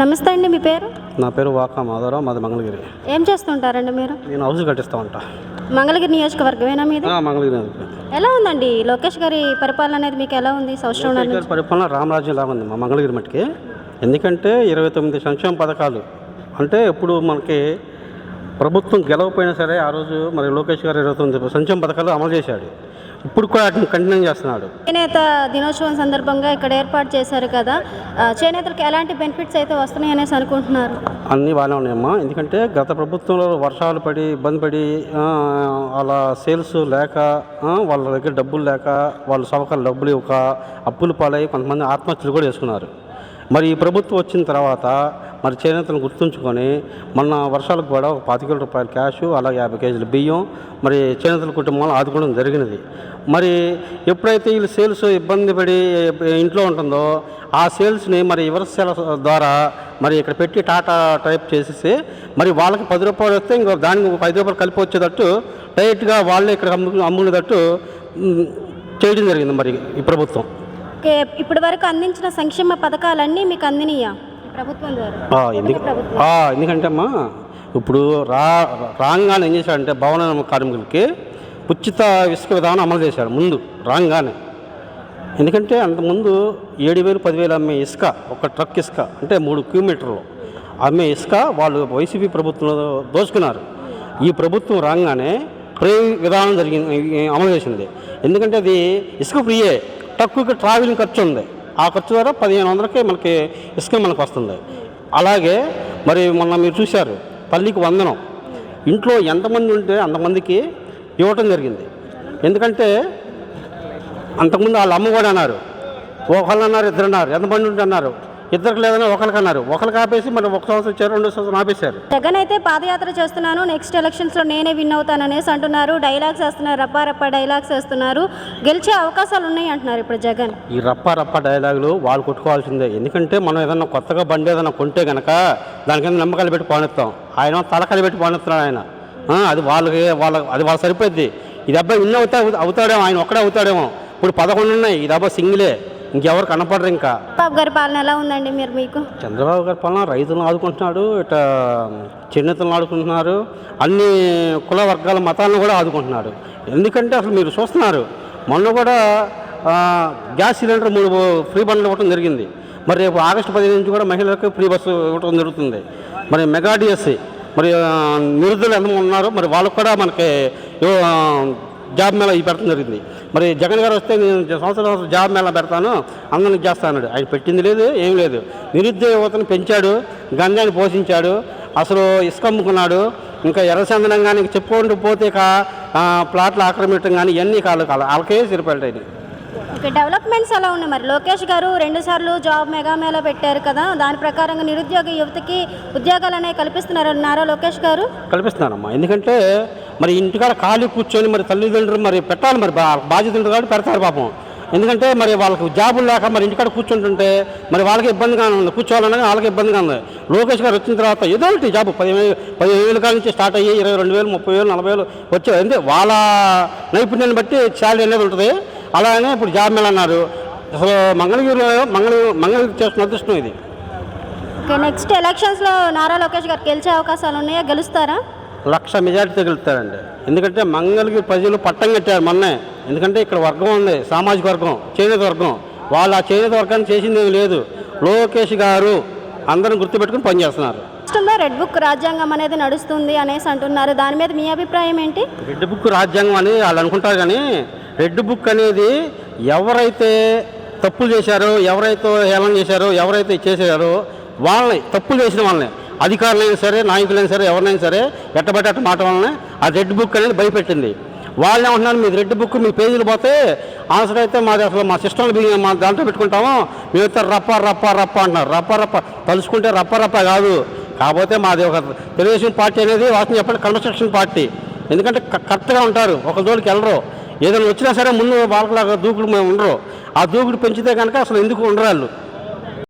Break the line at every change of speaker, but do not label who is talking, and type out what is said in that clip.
నమస్తే అండి మీ పేరు?
నా పేరు వాకా మాధవరావు మాది మంగళగిరి.
ఏం చేస్తుంటారండి మీరు?
నేను హౌస్ కట్టిస్తా ఉంటా.
మంగళగిరి నియోజకవర్గమేనా మీది?
మంగళగిరి
ఎలా ఉందండి? లోకేష్ గారి పరిపాలన అనేది మీకు ఎలా ఉంది? సంవత్సరం
గారి పరిపాలన రామరాజ్యం లాగా ఉంది మా మంగళగిరి మట్టికి. ఎందుకంటే ఇరవై తొమ్మిది సంక్షేమ పథకాలు అంటే ఇప్పుడు మనకి ప్రభుత్వం గెలవపోయినా సరే ఆ రోజు మరి లోకేష్ గారు ఇరవై తొమ్మిది సంక్షేమ పథకాలు అమలు చేశాడు. ఇప్పుడు కూడా కంటిన్యూ చేస్తున్నాడు.
చేనేత దినోత్సవం సందర్భంగా ఇక్కడ ఏర్పాటు చేశారు కదా. చేనేతలకు ఎలాంటి బెనిఫిట్స్ అయితే వస్తున్నాయి అనేసి అనుకుంటున్నారు?
అన్నీ బాగానే ఉన్నాయమ్మా. ఎందుకంటే గత ప్రభుత్వంలో వర్షాలు పడి ఇబ్బంది పడి అలా సేల్స్ లేక వాళ్ళ దగ్గర డబ్బులు లేక వాళ్ళు సవకాలు డబ్బులు ఇవ్వక అప్పులు పాలై కొంతమంది ఆత్మహత్యలు కూడా చేసుకున్నారు. మరి ఈ ప్రభుత్వం వచ్చిన తర్వాత మరి చేనేతలను గుర్తుంచుకొని మొన్న వర్షాలకు కూడా ఒక పాతిక రూపాయల క్యాష్ అలాగే యాభై కేజీల బియ్యం మరి చేనేతల కుటుంబాలు ఆదుకోవడం జరిగినది. మరి ఎప్పుడైతే వీళ్ళు సేల్స్ ఇబ్బంది పడి ఇంట్లో ఉంటుందో ఆ సేల్స్ని మరి రివర్స్ సేల్ ద్వారా మరి ఇక్కడ పెట్టి టాటా టైప్ చేసేసి మరి వాళ్ళకి పది రూపాయలు వస్తే ఇంకో దానికి ఒక రూపాయలు కలిపి వచ్చేటట్టు డైరెక్ట్గా వాళ్ళే ఇక్కడ అమ్ము అమ్ముకునేటట్టు చేయడం జరిగింది మరి ఈ ప్రభుత్వం.
ఇప్పటి వరకు అందించిన సంక్షేమ పథకాలన్నీ మీకు అందినయా? ప్రభుత్వం ద్వారా.
ఎందుకంటే అమ్మా ఇప్పుడు రా రాగానే ఏం చేశాడంటే భవన కార్మికులకి ఉచిత ఇసుక విధానం అమలు చేశాడు ముందు రాగానే. ఎందుకంటే అంతకుముందు ఏడు వేలు పదివేలు అమ్మే ఇసుక ఒక ట్రక్ ఇసుక అంటే మూడు కిలోమీటర్లు అమ్మే ఇసుక వాళ్ళు వైసీపీ ప్రభుత్వంలో దోచుకున్నారు. ఈ ప్రభుత్వం రాగానే ఫ్రీ విధానం జరిగింది అమలు చేసింది. ఎందుకంటే అది ఇసుక ఫ్రీయే. తక్కువకి ట్రావెలింగ్ ఖర్చు ఉంది. ఆ ఖర్చు ద్వారా పదిహేను వందలకి మనకి ఇసుక మనకు వస్తుంది. అలాగే మరి మొన్న మీరు చూశారు తల్లికి వందనం. ఇంట్లో ఎంతమంది ఉంటే అంతమందికి ఇవ్వటం జరిగింది. ఎందుకంటే అంతకుముందు వాళ్ళ అమ్మ కూడా అన్నారు ఒకళ్ళు అన్నారు ఇద్దరు అన్నారు ఎంతమంది ఉంటే అన్నారు. ఇద్దరికి లేదని ఒకరికి అన్నారు. ఒకరికి ఆపేసి మరి ఒక సంవత్సరం ఇచ్చారు రెండు సంవత్సరం ఆపేశారు.
జగన్ అయితే పాదయాత్ర చేస్తున్నాను నెక్స్ట్ ఎలక్షన్స్లో నేనే విన్ అవుతాను అనేసి అంటున్నారు. డైలాగ్స్ వేస్తున్నారు రప్పా రప్పా డైలాగ్స్ వేస్తున్నారు. గెలిచే అవకాశాలు ఉన్నాయి అంటున్నారు ఇప్పుడు జగన్.
ఈ రప్ప రప్ప డైలాగులు వాళ్ళు కొట్టుకోవాల్సిందే. ఎందుకంటే మనం ఏదన్నా కొత్తగా బండి ఏదైనా కొంటే గనక దాని కింద నమ్మకాలు పెట్టి పానిస్తాం ఆయన తలకాయలు పెట్టి పానిస్తున్నాడు ఆయన. అది వాళ్ళకి వాళ్ళ అది వాళ్ళ సరిపోద్ది ఇది అబ్బాయి ఇన్ని అవుతా అవుతాడేమో ఆయన ఒక్కడే అవుతాడేమో. ఇప్పుడు పదకొండు ఉన్నాయి. ఇది అబ్బాయి సింగిలే. ఇంకెవరు కనపడరు ఇంకా.
బాబు గారి పాలన ఎలా ఉందండి మీరు మీకు?
చంద్రబాబు గారి పాలన రైతులను ఆదుకుంటున్నాడు ఇట చేనేతలను ఆదుకుంటున్నారు అన్ని కుల వర్గాల మతాలను కూడా ఆదుకుంటున్నాడు. ఎందుకంటే అసలు మీరు చూస్తున్నారు మొన్న కూడా గ్యాస్ సిలిండర్ మూడు ఫ్రీ బండ్లు ఇవ్వడం జరిగింది. మరి రేపు ఆగస్టు పదిహేను నుంచి కూడా మహిళలకు ఫ్రీ బస్సు ఇవ్వడం జరుగుతుంది. మరి మెగా డిఎస్సి మరి నిరుద్ధులు ఎంతమంది ఉన్నారు మరి వాళ్ళకు కూడా మనకి జాబ్ మేళ పెట్టడం జరిగింది మరి జగన్ గారు వస్తే నేను సంవత్సరం సంవత్సరం జాబ్ మేళ పెడతాను అందరికి చేస్తాను ఆయన పెట్టింది లేదు ఏం లేదు. నిరుద్యోగ యువతను పెంచాడు గంజాన్ని పోషించాడు అసలు ఇసుక అమ్ముకున్నాడు ఇంకా ఎర్రచందనం కానీ చెప్పుకుంటూ పోతే కా ప్లాట్లు ఆక్రమించడం కానీ ఇవన్నీ కాళ్ళు కాళ్ళు వాళ్ళకే సరిపెట్టాయి
ఓకే డెవలప్మెంట్స్ ఎలా ఉన్నాయి? మరి లోకేష్ గారు రెండు సార్లు జాబ్ మెగా మేళా పెట్టారు కదా దాని ప్రకారంగా నిరుద్యోగ యువతకి ఉద్యోగాలు అనేవి కల్పిస్తున్నారు నారా లోకేష్ గారు?
కల్పిస్తున్నానమ్మా ఎందుకంటే మరి ఇంటికాడ ఖాళీ కూర్చొని మరి తల్లిదండ్రులు మరి పెట్టాలి మరి బాధ్యతలు కాబట్టి పెడతారు పాపం. ఎందుకంటే మరి వాళ్ళకి జాబులు లేక మరి ఇంటికాడ కూర్చుంటుంటే మరి వాళ్ళకి ఇబ్బందిగా ఉంది. కూర్చోవాలన్నా వాళ్ళకి ఇబ్బందిగా ఉంది. లోకేష్ గారు వచ్చిన తర్వాత ఏదో ఒకటి జాబు పదిహేను పదిహేను వేల కాడ నుంచి స్టార్ట్ అయ్యి ఇరవై రెండు వేలు ముప్పై వేలు నలభై వేలు వచ్చే అంటే వాళ్ళ నైపుణ్యాన్ని బట్టి శాలరీ అనేది ఉంటుంది. అలానే ఇప్పుడు జాబ్ మేళ అన్నారు. అసలు మంగళగిరిలో మంగళగిరి మంగళగిరి చేస్తున్న అదృష్టం ఇది.
నెక్స్ట్ ఎలక్షన్స్లో నారా లోకేష్ గారు గెలిచే అవకాశాలు ఉన్నాయా? గెలుస్తారా?
లక్ష మెజార్టీ తగులుతారండి ఎందుకంటే మంగళగిరి ప్రజలు పట్టం కట్టారు మొన్నే. ఎందుకంటే ఇక్కడ వర్గం ఉంది సామాజిక వర్గం చేనేత వర్గం. వాళ్ళు ఆ చేనేత వర్గాన్ని చేసింది ఏమీ లేదు. లోకేష్ గారు అందరం గుర్తుపెట్టుకుని పనిచేస్తున్నారు
రాష్ట్రంలో రెడ్ బుక్ రాజ్యాంగం అనేది నడుస్తుంది అనేసి అంటున్నారు. దాని మీద మీ అభిప్రాయం ఏంటి?
రెడ్ బుక్ రాజ్యాంగం అని వాళ్ళు అనుకుంటారు కానీ రెడ్ బుక్ అనేది ఎవరైతే తప్పులు చేశారో ఎవరైతే హేళన చేశారో ఎవరైతే చేశారో వాళ్ళని తప్పులు చేసిన వాళ్ళని అధికారులైనా సరే నాయకులైనా సరే ఎవరినైనా సరే ఎట్టబట్టి అట్ట మాట వలన ఆ రెడ్ బుక్ అనేది భయపెట్టింది. వాళ్ళు ఏమంటున్నారు మీ రెడ్ బుక్ మీ పేజీలు పోతే ఆన్సర్ అయితే మాది అసలు మా సిస్టంలో మా దాంట్లో పెట్టుకుంటాము. మేమైతే రప్ప రప్ప రప్ప అంటున్నారు. రప్ప రప్ప తలుచుకుంటే రప్ప రప్ప కాదు. కాకపోతే మాది ఒక తెలుగుదేశం పార్టీ అనేది వాటిని చెప్పండి కన్స్ట్రక్షన్ పార్టీ ఎందుకంటే కరెక్ట్గా ఉంటారు. ఒక జోలికి వెళ్ళరు. ఏదైనా వచ్చినా సరే ముందు వాళ్ళకి దూకుడు మేము ఉండరు. ఆ దూకుడు పెంచితే కనుక అసలు ఎందుకు ఉండరు వాళ్ళు?